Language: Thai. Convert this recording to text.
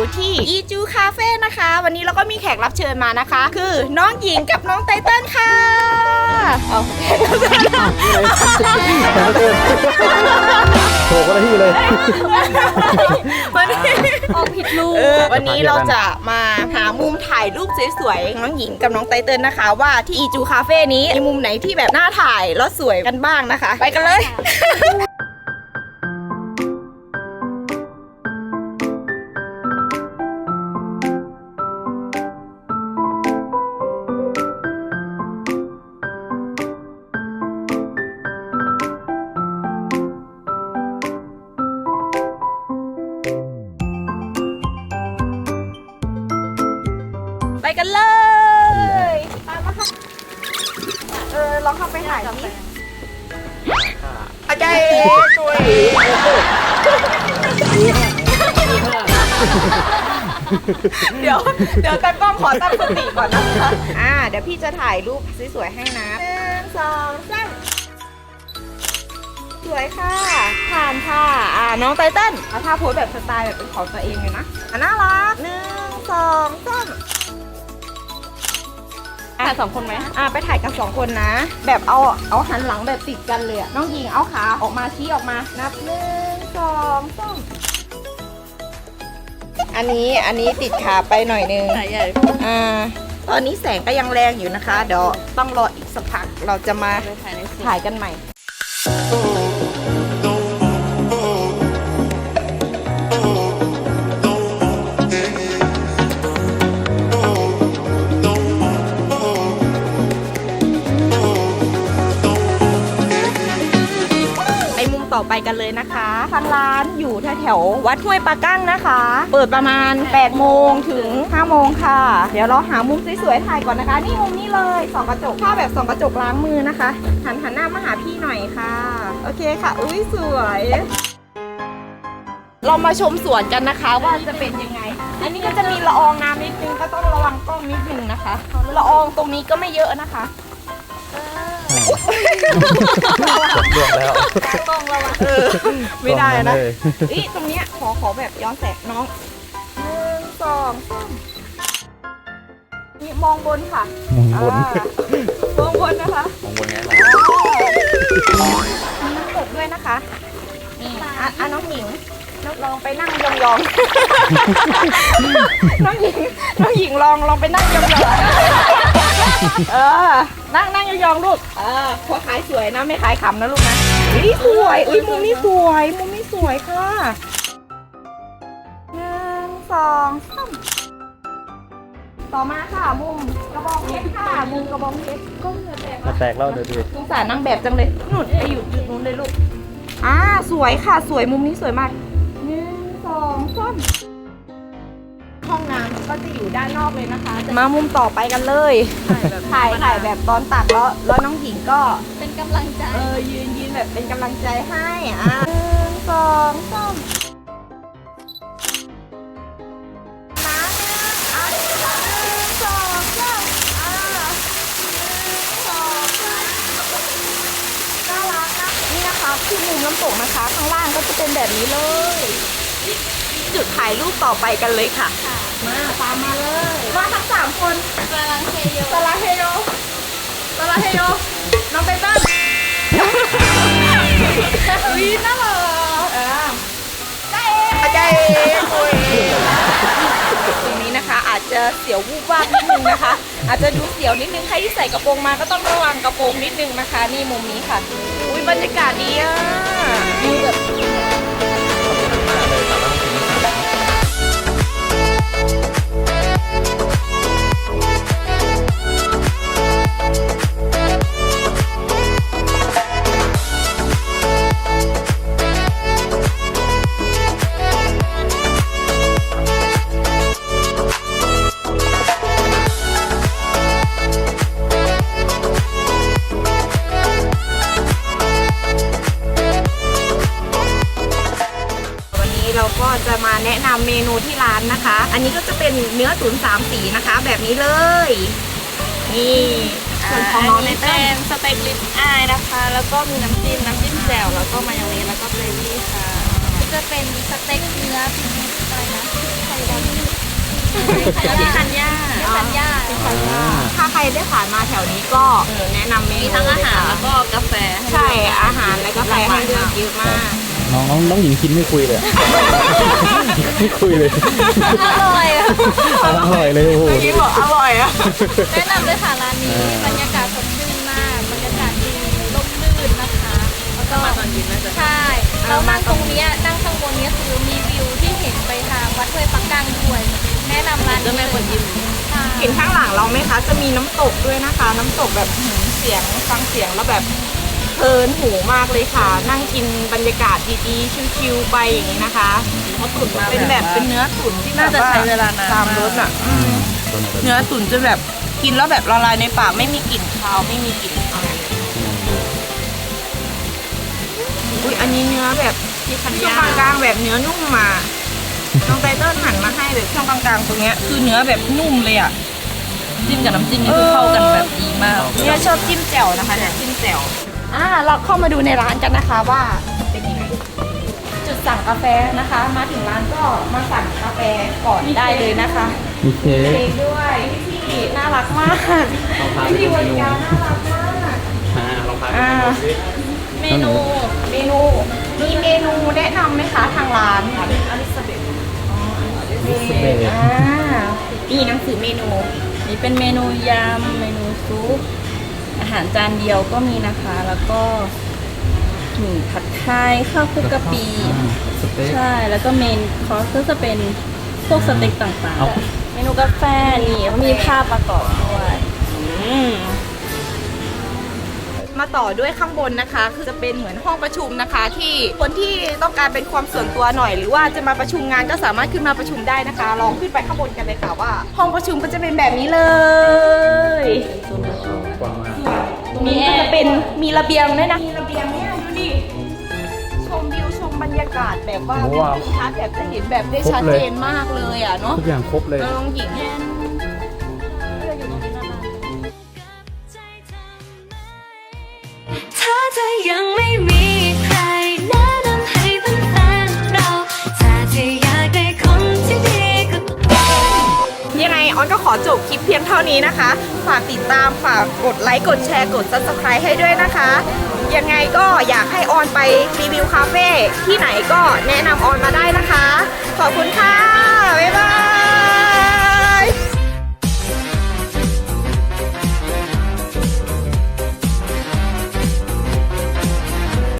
อยู่ที่อีจูคาเฟ่นะคะ วันนี้เราก็มีแขกรับเชิญมานะคะ คือน้องหญิงกับน้องไตเติ้ลค่ะเอาโผล่ก็ได้ที่เลยวันนี้ออกผิดรูเออวันนี้เราจะมาหามุมถ่ายรูปสวยๆน้องหญิงกับน้องไตเติ้ลนะคะ ว่าที่อีจูคาเฟ่นี้มีมุมไหนที่แบบน่าถ่ายแล้วสวยกันบ้างนะคะ ไปกันเลย กันเลย ตามมาค่ะ เออลองเข้าไปถ่ายสิอาจารย์ช่วยเดี๋ยวเดี๋ยวตากล้องขอตั้งสติก่อนนะคะ อ่า เดี๋ยวพี่จะถ่ายรูปสวยๆให้นะหนึ่งสองสามสวยค่ะ ผ่านค่ะ อ่า น้องไตเติ้ลเอาท่าโพสแบบสไตล์แบบเป็นของตัวเองเลยนะ อะน่ารักหนึ่งสองสาม ถ่ายสองคนไหมอ่าไปถ่ายกันสองคนนะ แบบเอาเอาหันหลังแบบติดกันเลยอะน้องหญิงเอาขาออกมาชี้ออกมา นับหนึ่งสองสามอันนี้อันนี้ติดขาไปหน่อยนึงถ่ายใหญ่อ่าตอนนี้แสงก็ยังแรงอยู่นะคะ เดี๋ยวต้องรออีกสักพักเราจะมาไปถ่ายในสวนถ่ายกันใหม่ กันเลยนะคะทางร้านอยู่แถวๆวัดห้วยปลากั้งนะคะ เปิดประมาณ8โมงถึง5โมงค่ะ เดี๋ยวเราหามุมสวยๆถ่ายก่อนนะคะ นี่มุมนี้เลยส่องกระจกถ้าแบบส่องกระจกล้างมือนะคะ หันหันหน้ามาหาพี่หน่อยค่ะ โอเคค่ะอุ้ยสวยเรามาชมสวนกันนะคะว่าจะเป็นยังไง อันนี้ก็จะมีละอองน้ำนิดนึงก็ต้องระวังกล้องนิดนึงนะคะ ละอองตรงนี้ก็ไม่เยอะนะคะ กดดวงแล้วต้องระวังเออไม่ได้นะเลยอีตรงเนี้ยขอขอแบบย้อนแสงน้องหนึ่งสองสามนี่มองบนค่ะมองบนอ่ามองบนนะคะมองบนไงมีน้ำตกด้วยนะคะนี่อะอะน้องหญิงน้องลองไปนั่งยองๆน้องหญิงน้องหญิงลองลองไปนั่งยองๆเออ นั่งนั่งยองๆลูก เออพอขายสวยนะไม่ขายขำนะลูกนะอุ้ยสวย อุ้ยมุมนี้สวย มุมนี้สวยค่ะหนึ่งสองสามต่อมาค่ะ มุมกระบองเพชรค่ะ มุมกระบองเพชรก็เหลือแต่มาแตกแล้วเดี๋ยวดิสงสารนางแบบจังเลยนุ่นไปอยู่จุดนู้นเลยลูก อ่าสวยค่ะ สวยมุมนี้สวยมาก ห้องน้ำก็จะอยู่ด้านนอกเลยนะคะมามุมต่อไปกันเลย ถ่ายแบบถ่ายถ่ายแบบตอนตักแล้วแล้วน้องหญิงก็ เป็นกำลังใจ เออยืนยืนแบบเป็นกำลังใจให้อ่าหนึ่งสองสามมาอะหนึ่งสองสามอ่าหนึ่งสองสามน่ารักนะนี่นะคะคือมุมน้ำตกนะคะ ข้างล่างก็จะเป็นแบบนี้เลย จุดถ่ายรูปต่อไปกันเลยค่ะ มาตามมาเลยมาทั้งสามคนกำลังเทโยสลาเฮโยสลาเฮโยน้องไตเติ้ลวิน่ารักเออได้เองคุยตรงนี้นะคะ อาจจะเสียววูบวาบนิดนึงนะคะ อาจจะดูเสียวนิดนึงใครที่ใส่กระโปรงมาก็ต้องระวังกระโปรงนิดนึงนะคะ นี่มุมนี้ค่ะ อุ้ยบรรยากาศดีอะดูแบบ เราก็จะมาแนะนำเมนูที่ร้านนะคะ อันนี้ก็จะเป็นเนื้อตุ๋นสามสีนะคะ แบบนี้เลย นี่ส่วนของน้องในเป็เต้นนสเต็กลิปอายนะคะ แล้วก็มีน้ำจิ้มน้ำจิ้มแจ่วแล้วก็มายองเนสแล้วก็เกรวี่ค่ะจะเป็นเป็นสเต็กเนื้ออะไรนะไข่ดำพี่ธัญญาพี่ธัญญาถ้าใครได้ผ่านมาแถวนี้ก็แนะนำเมนูมีทั้งอาหารเลยแล้วค่ะก็กาแฟใช่อาหารและกาแฟให้เลือกเยอะมาก น้องน้องน้องหญิงคินไม่คุยเลยอะ ไม่คุยเลย อร่อยอะอร่อยเลยโอ้โห เมื่อกี้บอกอร่อยอะแนะนำเลยค่ะร้านนี้อ่า บรรยากาศสดชื่นมากบรรยากาศดีร่มรื่นนะคะแล้วก็มาตอนเย็นน่าจะ ใช่เรานั่งตรงเนี้ยนั่งข้างบนเนี้ยคือมีวิวที่เห็นไปทางวัดห้วยปักกังด้วยแนะนำร้านนี้เลยใช่เห็นข้างหลังเราไหมคะ จะมีน้ำตกด้วยนะคะ น้ำตกแบบหืมเสียงฟังเสียงแล้วแบบ เพลินหูมากเลยค่ะ นั่งกินบรรยากาศดีๆ ชิวๆไปอย่างนี้นะคะเขาตุ๋นมาเป็นแบบเป็นเนื้อตุ๋นที่น่าจะใช้เวลานานตามรสอะอืมเนื้อตุ๋นจะแบบกินแล้วแบบละลายในปากไม่มีกลิ่นคาวไม่มีกลิ่นอะไรอุ้ยอันนี้เนื้อแบบที่ช่วงกลางๆแบบเนื้อนุ่มมาน้องไตเติ้ลหันมาให้แบบช่วงกลางๆตรงเนี้ยคือเนื้อแบบนุ่มเลยอะจิ้มกับน้ำจิ้มนี่คือเข้ากันแบบดีมากเนี่ยชอบจิ้มแจ่วนะคะเนี่ยจิ้มแจ่ว อ่าเราเข้ามาดูในร้านกันนะคะว่าเป็นยังไงจุดสั่งกาแฟนะคะ มาถึงร้านก็มาสั่งกาแฟก่อนได้เลยนะคะมีเค้เค้กกด้วยพี่ๆน่ารักมากพี่ๆบริการน่ารักมากอ่าลองพาไปอ่าดูสิเมนูเมนูมีเมนูแนะนำไหมคะทางร้านอลิซาเบธอ๋ออลิซาเบธอ่านี่หนังสือเมนู นี่เป็นเมนูยำเมนูซุป อาหารจานเดียวก็มีนะคะ แล้วก็หมี่ผัดไทยข้าวคลุกกะปิอ่าสเต็กใช่ แล้วก็เมนคอร์สก็จะเป็นพวกสเต็กต่างเอา ๆ เมนูกาแฟนี่มีภาพประกอบด้วยอืม มาต่อด้วยข้างบนนะคะ คือจะเป็นเหมือนห้องประชุมนะคะ ที่คนที่ต้องการเป็นความส่วนตัวหน่อย หรือว่าจะมาประชุมงานก็สามารถขึ้นมาประชุมได้นะคะ ลองขึ้นไปข้างบนกันเลยค่ะว่า ห้องประชุมก็จะเป็นแบบนี้เลย กว้างมากตรงนี้ก็จะเป็นมีระเบียงด้วยนะ มีระเบียงเนี่ยดูดิ ชมวิวชมบรรยากาศแบบว่าเป็นทิวทัศน์แบบจะเห็นแบบได้ชัดเจนมากเลยอะเนาะทุกอย่างครบเลยลองหญิงถ้า บคลิปเพียงเท่านี้นะคะ ฝากติดตามฝากกดไลค์กดแชร์กด subscribe ให้ด้วยนะคะ ยังไงก็อยากให้ออนไปรีวิวคาเฟ่ที่ไหนก็แนะนำออนมาได้นะคะ ขอบคุณค่ะ บ๊ายบาย